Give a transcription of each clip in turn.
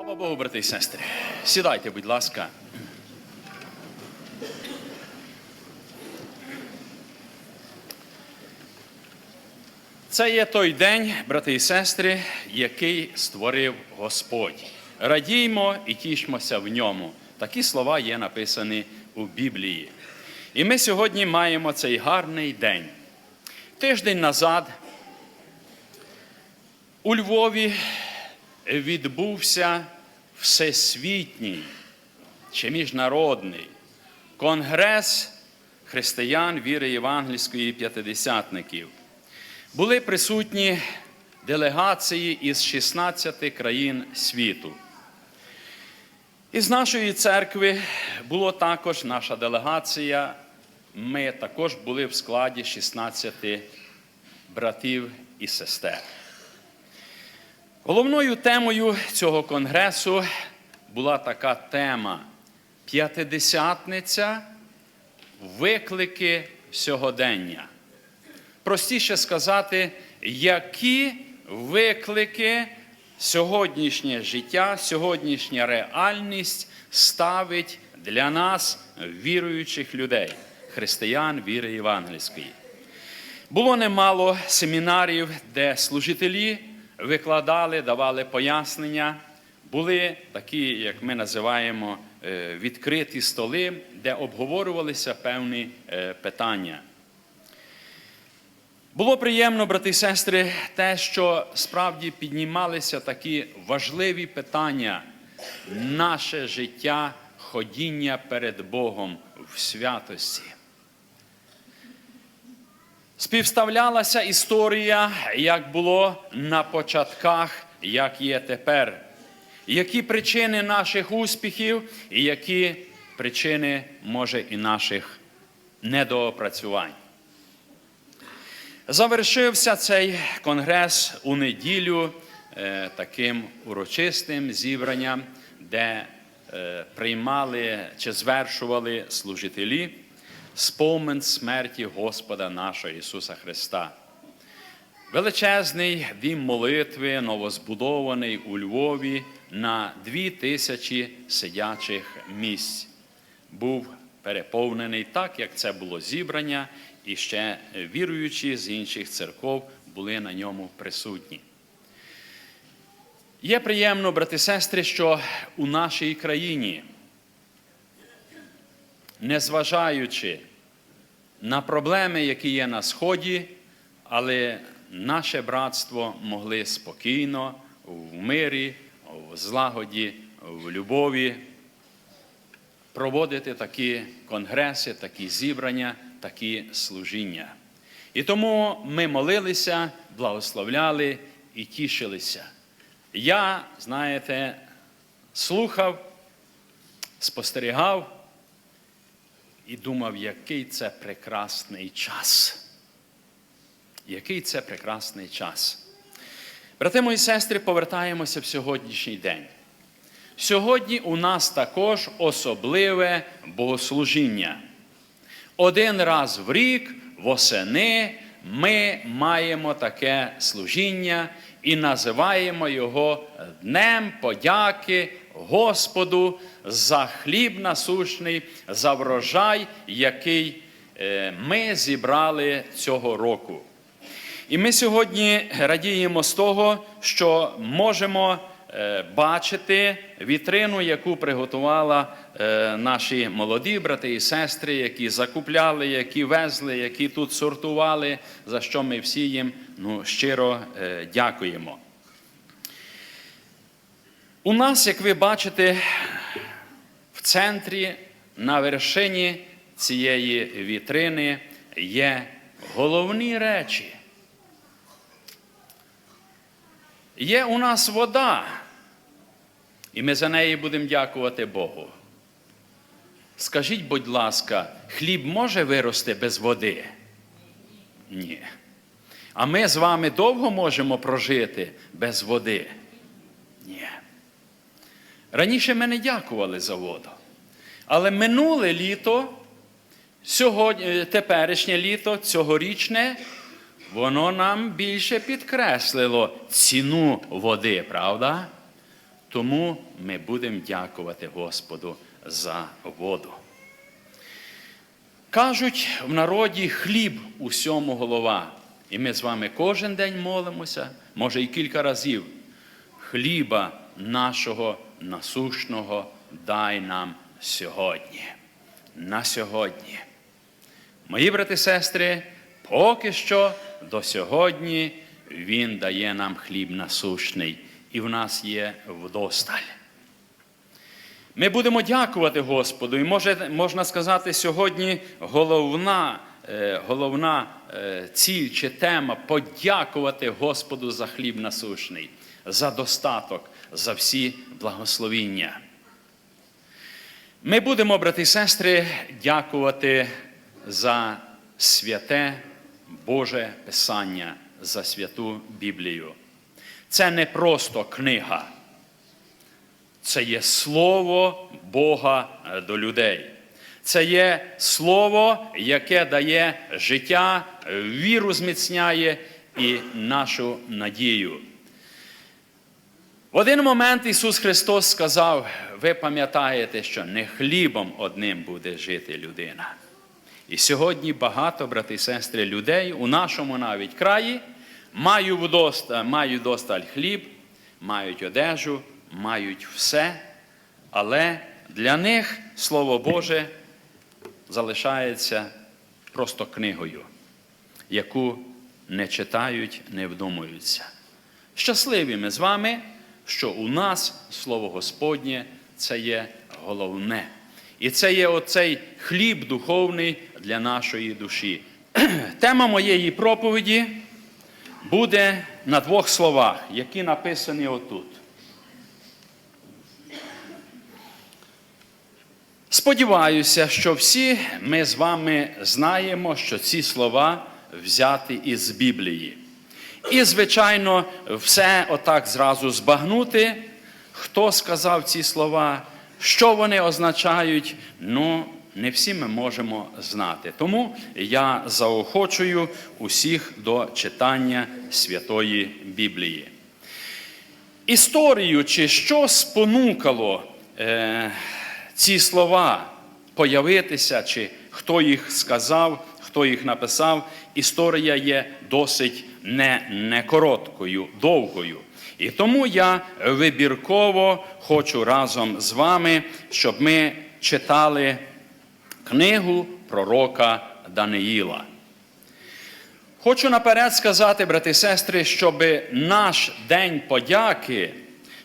Слава Богу, брати і сестри. Сідайте, будь ласка. Це є той день, брати і сестри, який створив Господь. Радіймо і тішмося в ньому. Такі слова є написані у Біблії. І ми сьогодні маємо цей гарний день. Тиждень назад у Львові відбувся всесвітній чи міжнародний конгрес християн віри євангельської п'ятидесятників. Були присутні делегації із 16 країн світу. Із нашої церкви була також наша делегація. Ми також були в складі 16 братів і сестер. Головною темою цього конгресу була така тема п'ятидесятниця виклики сьогодення. Простіше сказати, які виклики сьогоднішнє життя, сьогоднішня реальність ставить для нас віруючих людей, християн віри євангельської. Було немало семінарів, де служителі викладали, давали пояснення. Були такі, як ми називаємо, е, відкриті столи, де обговорювалися певні е, питання. Було приємно, брати і сестри, те, що справді піднімалися такі важливі питання, наше життя, ходіння перед Богом в святості. Співставлялася історія, як було на початках, як є тепер. Які причини наших успіхів, і які причини, може, і наших недоопрацювань. Завершився цей конгрес у неділю е, таким урочистим зібранням, де е, приймали чи звершували служителі спомин смерті Господа нашого Ісуса Христа. Величезний дім молитви, новозбудований у Львові на дві тисячі сидячих місць, був переповнений так, як це було зібрання, і ще віруючі з інших церков були на ньому присутні. Є приємно, брати і сестри, що у нашій країні, незважаючи на проблеми, які є на Сході, але наше братство могли спокійно, в мирі, в злагоді, в любові проводити такі конгреси, такі зібрання, такі служіння. І тому ми молилися, благословляли і тішилися. Я, знаєте, слухав, спостерігав і думав, який це прекрасний час. Який це прекрасний час. Брати мої сестри, повертаємося в сьогоднішній день. Сьогодні у нас також особливе богослужіння. Один раз в рік, восени, ми маємо таке служіння і називаємо його Днем подяки Господу за хліб насущний, за врожай, який е, ми зібрали цього року. І ми сьогодні радіємо з того, що можемо е, бачити вітрину, яку приготувала е, наші молоді брати і сестри, які закупляли, які везли, які тут сортували, за що ми всі їм ну, щиро дякуємо. У нас, як ви бачите, в центрі на вершині цієї вітрини є головні речі. Є у нас вода, і ми за неї будемо дякувати Богу. Скажіть, будь ласка, хліб може вирости без води? Ні. А ми з вами довго можемо прожити без води? Ні. Раніше ми не дякували за воду. Але минуле літо, сьогодні, теперішнє літо, цьогорічне, воно нам більше підкреслило ціну води, правда? Тому ми будемо дякувати Господу за воду. Кажуть в народі хліб усьому голова. І ми з вами кожен день молимося, може і кілька разів. Хліба нашого насущного дай нам сьогодні. На сьогодні. Мої брати і сестри, поки що до сьогодні Він дає нам хліб насущний, і в нас є вдосталь. Ми будемо дякувати Господу, і може, можна сказати, сьогодні головна, е, головна е, ціль чи тема подякувати Господу за хліб насущний, за достаток, за всі благословіння. Ми будемо, брати і сестри, дякувати за святе Боже Писання, за святу Біблію. Це не просто книга. Це є слово Бога до людей. Це є слово, яке дає життя, віру зміцняє і нашу надію. В один момент Ісус Христос сказав: ви пам'ятаєте, що не хлібом одним буде жити людина. І сьогодні багато, брати і сестри, людей у нашому навіть краї мають вдосталь, мають досталь хліб, мають одежу, мають все, але для них Слово Боже залишається просто книгою, яку не читають, не вдумуються. Щасливі ми з вами, що у нас Слово Господнє це є головне. І це є оцей хліб духовний для нашої душі. Тема моєї проповіді буде на двох словах, які написані отут. Сподіваюся, що всі ми з вами знаємо, що ці слова взяті із Біблії. І, звичайно, все отак зразу збагнути, хто сказав ці слова, що вони означають, ну, не всі ми можемо знати. Тому я заохочую усіх до читання Святої Біблії. Історію, чи що спонукало е, ці слова появитися, чи хто їх сказав, хто їх написав, історія є досить не, не короткою, довгою. І тому я вибірково хочу разом з вами, щоб ми читали книгу пророка Даниїла. Хочу наперед сказати, брати і сестри, щоб наш день подяки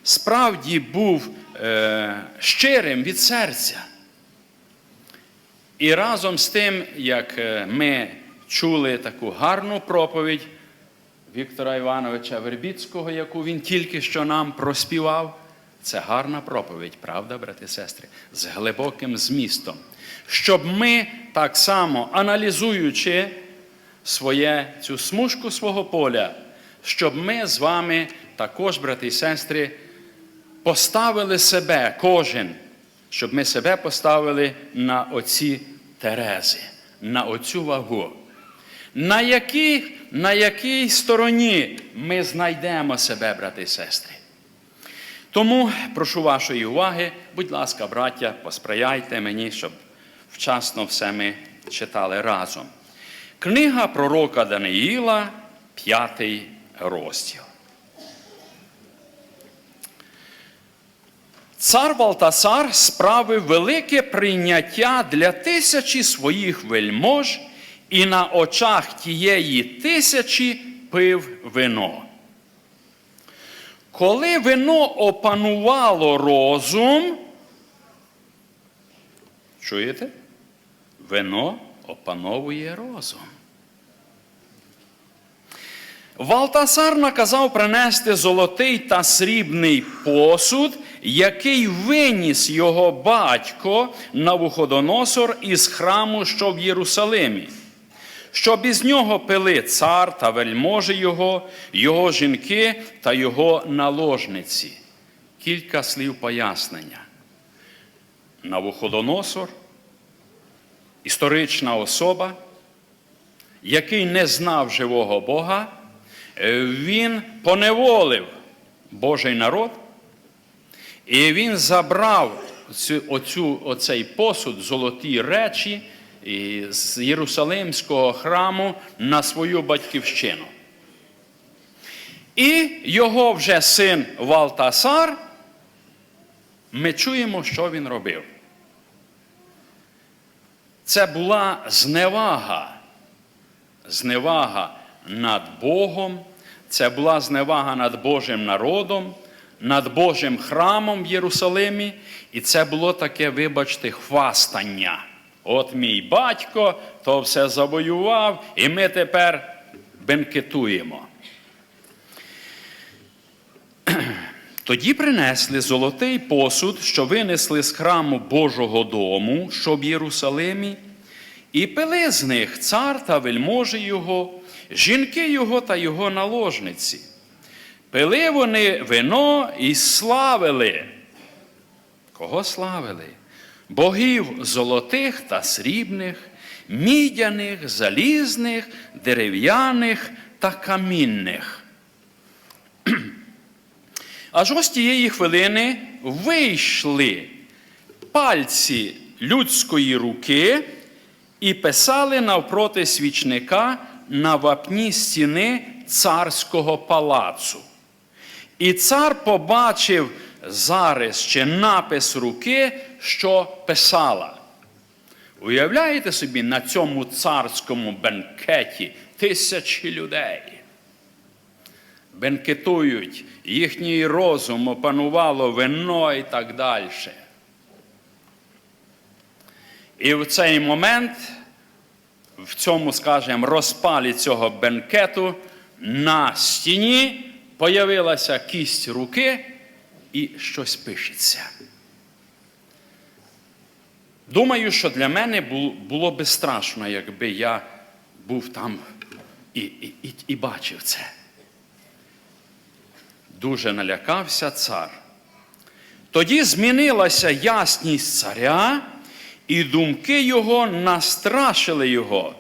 справді був е, щирим від серця. І разом з тим, як е, ми чули таку гарну проповідь Віктора Івановича Вербіцького, яку він тільки що нам проспівав, це гарна проповідь, правда, брати і сестри, з глибоким змістом. Щоб ми так само аналізуючи своє, цю смужку свого поля, щоб ми з вами також, брати і сестри, поставили себе кожен, щоб ми себе поставили на оці терези, на оцю вагу. На якій, на якій стороні ми знайдемо себе, брати і сестри? Тому прошу вашої уваги, будь ласка, браття, посприяйте мені, щоб вчасно все ми читали разом. Книга пророка Даниїла, п'ятий розділ. Цар Валтасар справив велике прийняття для тисячі своїх вельмож і на очах тієї тисячі пив вино. Коли вино опанувало розум, чуєте? Вино опановує розум. Валтасар наказав принести золотий та срібний посуд, який виніс його батько Навуходоносор із храму, що в Єрусалимі, щоб із нього пили цар та вельможі його, його жінки та його наложниці. Кілька слів пояснення. Навуходоносор – історична особа, який не знав живого Бога, він поневолив Божий народ, І він забрав цю, оцю, оцей посуд, золоті речі з Єрусалимського храму на свою батьківщину. І його вже син Валтасар, ми чуємо, що він робив. Це була зневага, зневага над Богом, це була зневага над Божим народом, над Божим храмом в Єрусалимі, і це було таке, вибачте, хвастання. От мій батько то все завоював, і ми тепер бенкетуємо. Тоді принесли золотий посуд, що винесли з храму Божого дому, що в Єрусалимі, і пили з них цар та вельможі його, жінки його та його наложниці. Пили вони вино і славили. Кого славили? Богів золотих та срібних, мідяних, залізних, дерев'яних та камінних. Аж ось тієї хвилини вийшли пальці людської руки і писали навпроти свічника на вапні стіни царського палацу. І цар побачив зарис чи напис руки, що писала. Уявляєте собі, на цьому царському бенкеті тисячі людей бенкетують, їхній розум опанувало вино і так далі. І в цей момент, в цьому, скажімо, розпалі цього бенкету, на стіні появилася кість руки і щось пишеться. Думаю, що для мене було би страшно, якби я був там і, і, і, і бачив це. Дуже налякався цар. Тоді змінилася ясність царя, і думки його настрашили його,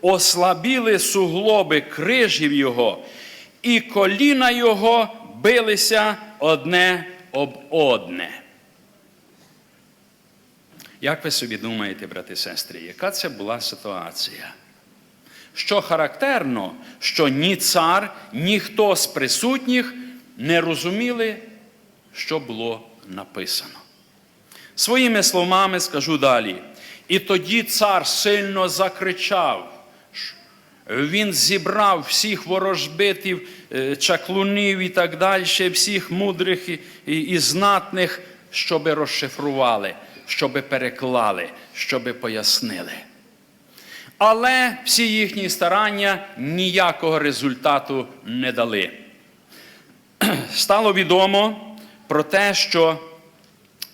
ослабіли суглоби крижів його, і коліна його билися одне об одне. Як ви собі думаєте, брати і сестри, яка це була ситуація? Що характерно, що ні цар, ні хто з присутніх не розуміли, що було написано. Своїми словами скажу далі. І тоді цар сильно закричав. Він зібрав всіх ворожбитів, чаклунів і так далі, всіх мудрих і, і знатних, щоби розшифрували, щоби переклали, щоби пояснили. Але всі їхні старання ніякого результату не дали стало відомо про те, що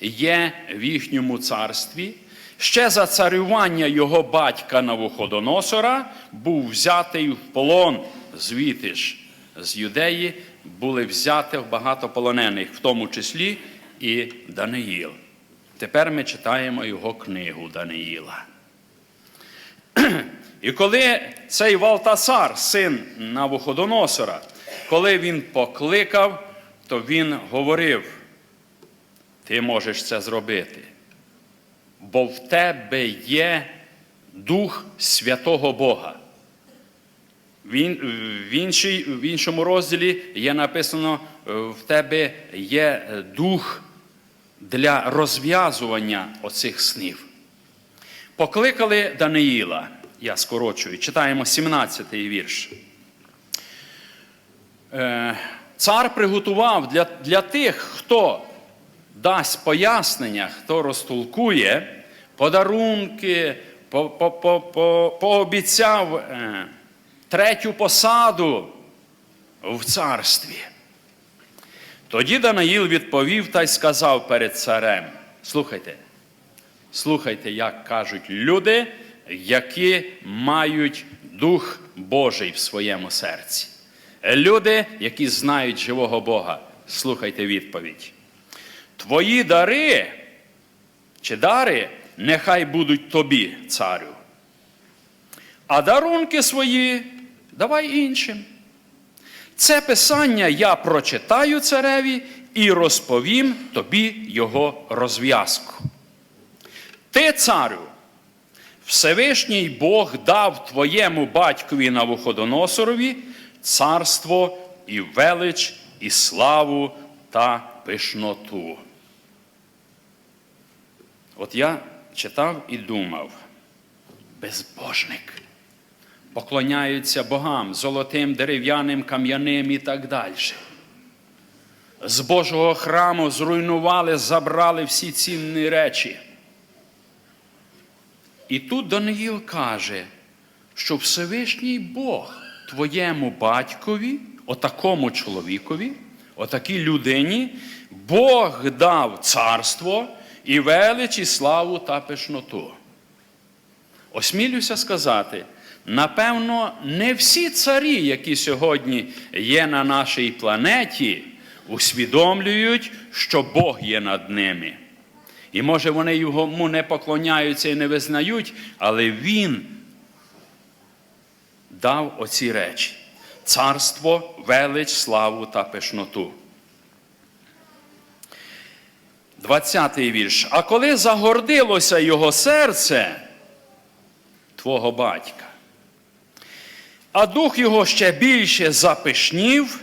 є в їхньому царстві. Ще за царювання його батька Навуходоносора був взятий в полон звідти ж з юдеї були взяти багато полонених, в тому числі і Даниїл. Тепер ми читаємо його книгу Даниїла. І коли цей Валтасар, син Навуходоносора, коли він покликав, то він говорив, ти можеш це зробити, бо в тебе є Дух Святого Бога. Він, в, іншій, в іншому розділі є написано, в тебе є дух для розв'язування оцих снів. Покликали Даниїла, я скорочую, читаємо 17-й вірш. Е, цар приготував для, для тих, хто дасть пояснення, хто розтолкує, подарунки, по, по, по, по, пообіцяв е, третю посаду в царстві. Тоді Данаїл відповів та й сказав перед царем: слухайте, слухайте, як кажуть люди, які мають Дух Божий в своєму серці. Люди, які знають живого Бога, слухайте відповідь. Твої дари чи дари нехай будуть тобі, царю. А дарунки свої давай іншим. Це писання я прочитаю цареві і розповім тобі його розв'язку. Ти, царю, Всевишній Бог дав твоєму батькові Навуходоносорові царство і велич, і славу та пишноту. От я читав і думав, безбожник. Поклоняються богам золотим, дерев'яним, кам'яним і так далі. З Божого храму зруйнували, забрали всі цінні речі. І тут Даниїл каже, що Всевишній Бог твоєму батькові, отакому чоловікові, отакій людині, Бог дав царство і велич, і славу та пишноту. Осмілюся сказати, напевно, не всі царі, які сьогодні є на нашій планеті, усвідомлюють, що Бог є над ними. І може вони йому не поклоняються і не визнають, але Він дав оці речі: царство, велич, славу та пишноту. 20-й вірш. А коли загордилося його серце, твого батька, а дух його ще більше запишнів,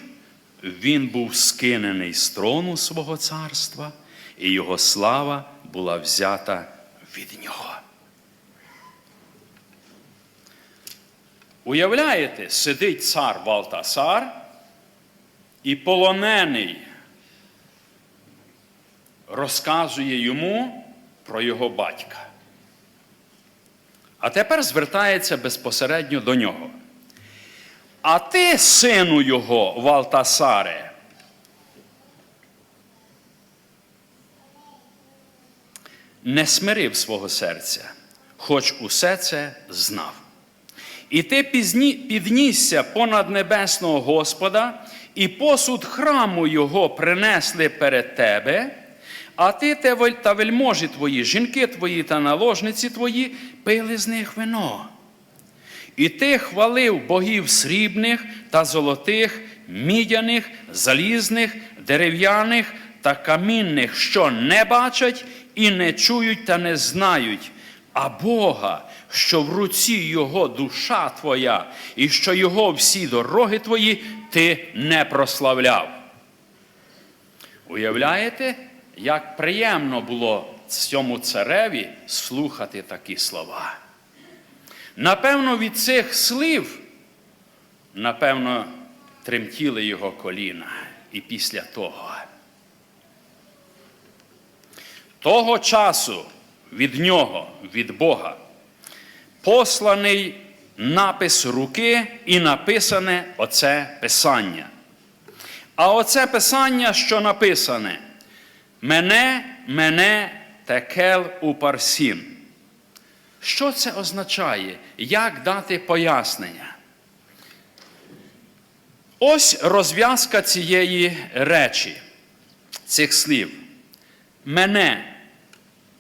він був скинений з трону свого царства, і його слава була взята від нього. Уявляєте, сидить цар Валтасар і полонений розказує йому про його батька. А тепер звертається безпосередньо до нього. А ти, сину його, Валтасаре, не смирив свого серця, хоч усе це знав. І ти піднісся понад небесного Господа, і посуд храму Його принесли перед тебе, а ти та вельможі твої, жінки твої та наложниці твої пили з них вино. І ти хвалив богів срібних та золотих, мідяних, залізних, дерев'яних та камінних, що не бачать і не чують та не знають, а Бога, що в руці Його душа твоя, і що Його всі дороги твої ти не прославляв. Уявляєте, як приємно було цьому цареві слухати такі слова? Напевно, від цих слів, напевно, тремтіли його коліна і після того. Того часу від нього, від Бога, посланий напис руки і написане оце писання. А оце писання, що написане, мене, мене текел у парсім. Що це означає? Як дати пояснення? Ось розв'язка цієї речі, цих слів. Мене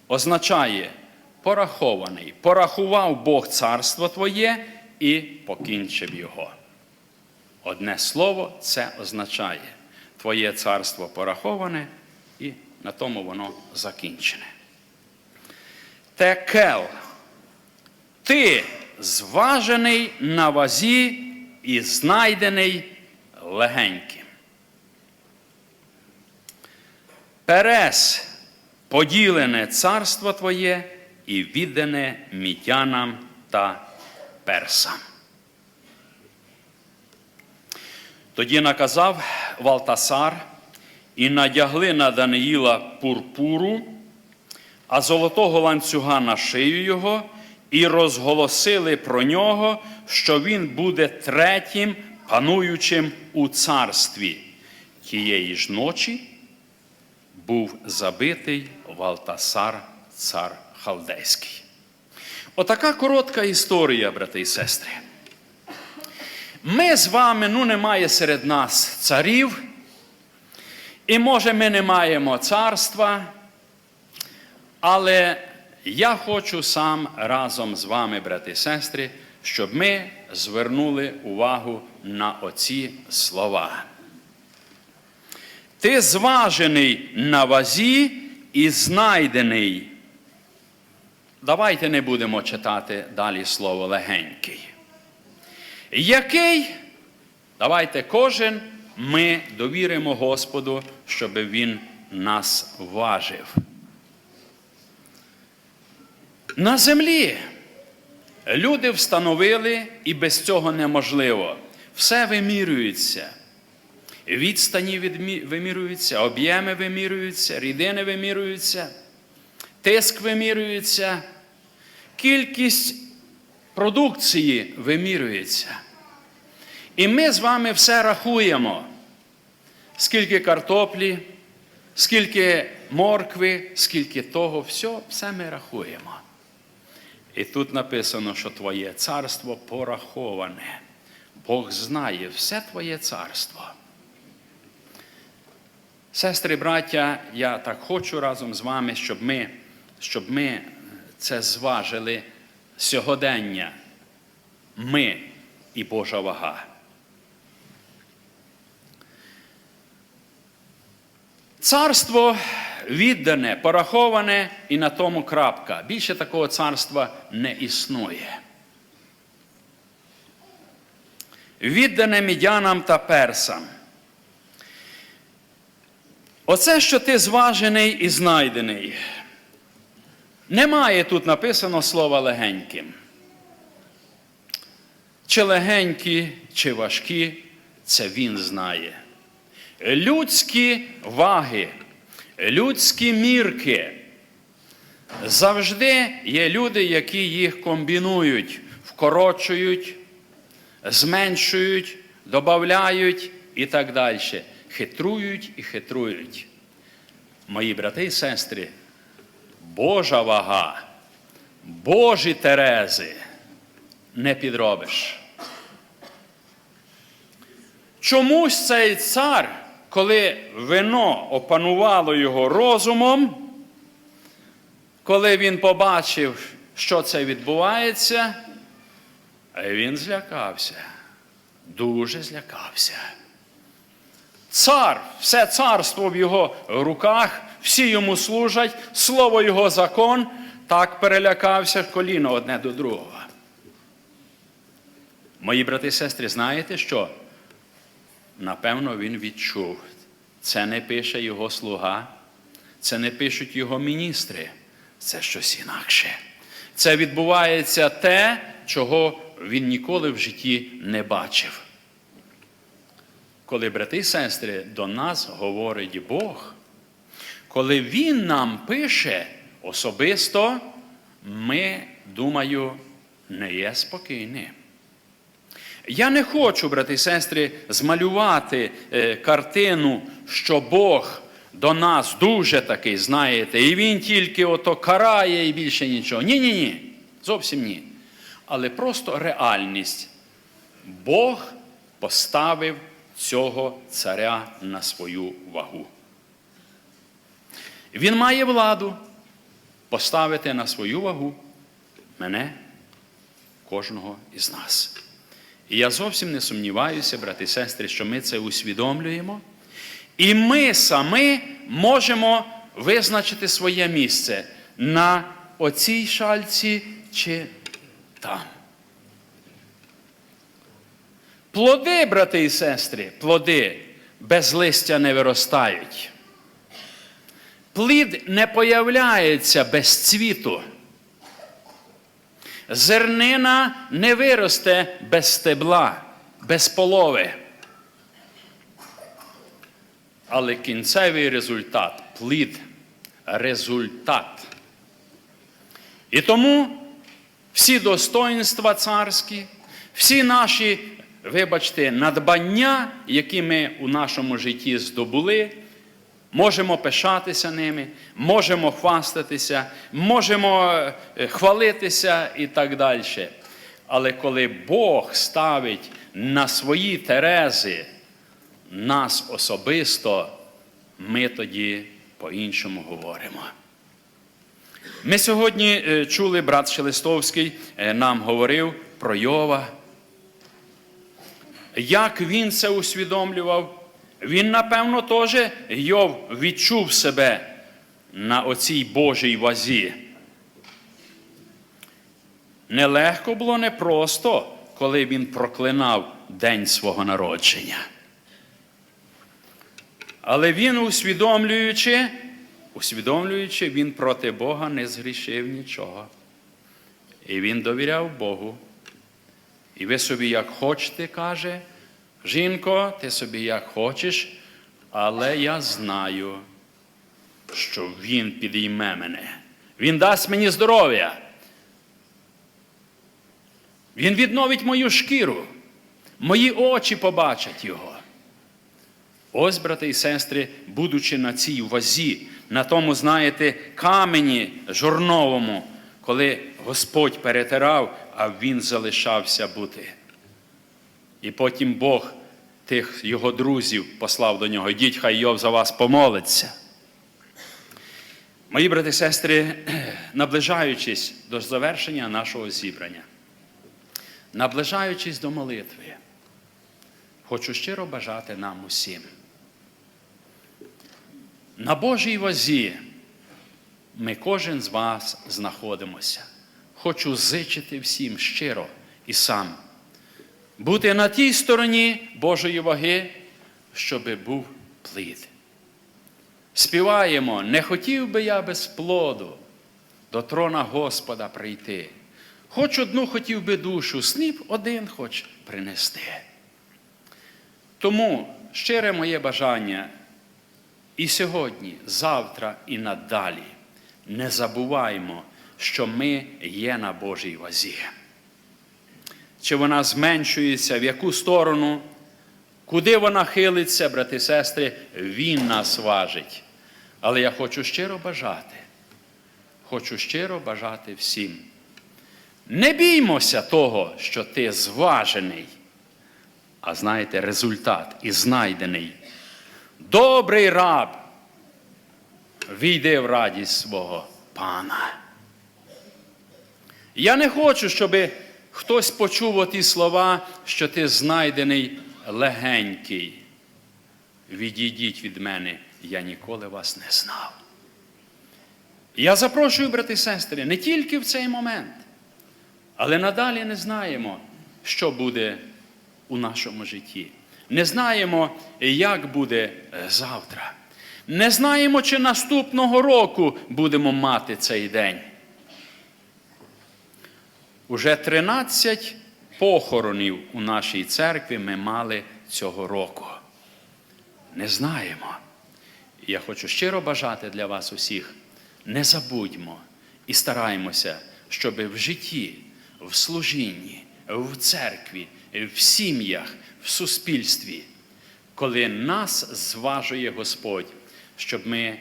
означає порахований. Порахував Бог царство Твоє і покінчив його. Одне слово це означає Твоє царство пораховане, і на тому воно закінчене. Текел. Ти зважений на вазі і знайдений легеньким. Перес поділене царство Твоє і віддане мітянам та персам. Тоді наказав Валтасар і надягли на Даниїла пурпуру, а золотого ланцюга на шию його, і розголосили про нього, що він буде третім пануючим у царстві. Тієї ж ночі був забитий Валтасар, цар Халдейський. Отака коротка історія, брати і сестри. Ми з вами, ну, немає серед нас царів, і може ми не маємо царства, але я хочу сам разом з вами, брати і сестри, щоб ми звернули увагу на оці слова. ти зважений на вазі і знайдений. Давайте не будемо читати далі слово легенький. Який, давайте кожен ми довіримо Господу, щоб Він нас важив. На землі люди встановили, і без цього неможливо. Все вимірюється. Відстані вимірюються, об'єми вимірюються, рідини вимірюються, тиск вимірюється, кількість продукції вимірюється. І ми з вами все рахуємо, скільки картоплі, скільки моркви, скільки того, все, все ми рахуємо. І тут написано, що Твоє царство пораховане. Бог знає все Твоє царство. Сестри, браття, я так хочу разом з вами, щоб ми, щоб ми це зважили сьогодення. Ми і Божа вага. Царство віддане, пораховане і на тому крапка. Більше такого царства не існує. Віддане мідянам та персам. Оце, що ти зважений і знайдений. Немає тут написано слова легеньким. Чи легенькі, чи важкі, це він знає. Людські ваги, людські мірки. Завжди є люди, які їх комбінують, вкорочують, зменшують, додають і так далі. Хитрують і хитрують. Мої брати і сестри, Божа вага, Божі Терези не підробиш. Чомусь цей цар, коли вино опанувало його розумом, коли він побачив, що це відбувається, він злякався, дуже злякався. Цар, все царство в його руках, всі йому служать, слово його закон, так перелякався коліно одне до другого. Мої брати і сестри, знаєте що? Напевно, він відчув. Це не пише його слуга, це не пишуть його міністри, це щось інакше. Це відбувається те, чого він ніколи в житті не бачив. Коли брати і сестри до нас говорить Бог, коли Він нам пише особисто, ми, думаю, не є спокійні. Я не хочу, брати і сестри, змалювати е, картину, що Бог до нас дуже такий, знаєте, і Він тільки ото карає і більше нічого. Ні, ні, ні. Зовсім ні. Але просто реальність. Бог поставив цього царя на свою вагу. Він має владу поставити на свою вагу мене, кожного із нас. І я зовсім не сумніваюся, брати і сестри, що ми це усвідомлюємо. І ми самі можемо визначити своє місце на оцій шальці чи там. Плоди, брати і сестри, плоди без листя не виростають. Плід не появляється без цвіту. Зернина не виросте без стебла, без полови. Але кінцевий результат плід, результат. І тому всі достоинства царські, всі наші, вибачте, надбання, які ми у нашому житті здобули, можемо пишатися ними, можемо хвастатися, можемо е, хвалитися і так далі. Але коли Бог ставить на свої терези нас особисто, ми тоді по-іншому говоримо. Ми сьогодні е, чули, брат Шелестовський е, нам говорив про Йова, як він це усвідомлював, Він, напевно, теж Йов відчув себе на оцій Божій вазі. Нелегко було непросто, коли він проклинав день свого народження. Але він, усвідомлюючи, усвідомлюючи, він проти Бога не згрішив нічого. І він довіряв Богу. І ви собі як хочете, каже, жінко, ти собі як хочеш, але я знаю, що Він підійме мене. Він дасть мені здоров'я. Він відновить мою шкіру. Мої очі побачать його. Ось, брати і сестри, будучи на цій вазі, на тому, знаєте, камені жорновому, коли Господь перетирав, а він залишався бути. І потім Бог тих його друзів послав до нього. Йдіть, хай Йов за вас помолиться. Мої брати і сестри, наближаючись до завершення нашого зібрання, наближаючись до молитви, хочу щиро бажати нам усім. На Божій вазі ми кожен з вас знаходимося. Хочу зичити всім щиро і сам. Бути на тій стороні Божої ваги, щоби був плід. Співаємо, не хотів би я без плоду до трона Господа прийти. Хоч одну хотів би душу, сніп один хоч принести. Тому щире моє бажання і сьогодні, завтра і надалі не забуваймо, що ми є на Божій вазі. Чи вона зменшується, в яку сторону, куди вона хилиться, брати і сестри, Він нас важить. Але я хочу щиро бажати, хочу щиро бажати всім. Не біймося того, що ти зважений, а знаєте, результат і знайдений. Добрий раб, війди в радість свого пана. Я не хочу, щоб хтось почув оті слова, що ти знайдений легенький. Відійдіть від мене, я ніколи вас не знав. Я запрошую, брати і сестри, не тільки в цей момент, але надалі не знаємо, що буде у нашому житті. Не знаємо, як буде завтра. Не знаємо, чи наступного року будемо мати цей день. Уже 13 похоронів у нашій церкві ми мали цього року. Не знаємо. Я хочу щиро бажати для вас усіх, не забудьмо і стараємося, щоб в житті, в служінні, в церкві, в сім'ях, в суспільстві, коли нас зважує Господь, щоб ми,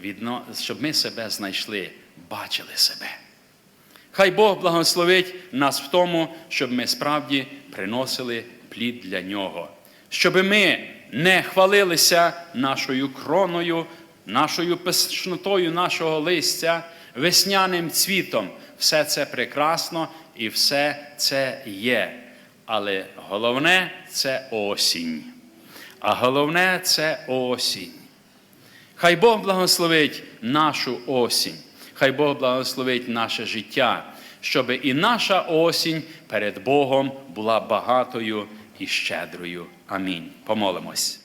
відно... щоб ми себе знайшли, бачили себе. Хай Бог благословить нас в тому, щоб ми справді приносили плід для нього, щоб ми не хвалилися нашою кроною, нашою пишнотою нашого листя, весняним цвітом. Все це прекрасно і все це є. Але головне це осінь. А головне це осінь. Хай Бог благословить нашу осінь. Хай Бог благословить наше життя, щоб і наша осінь перед Богом була багатою і щедрою. Амінь. Помолимось.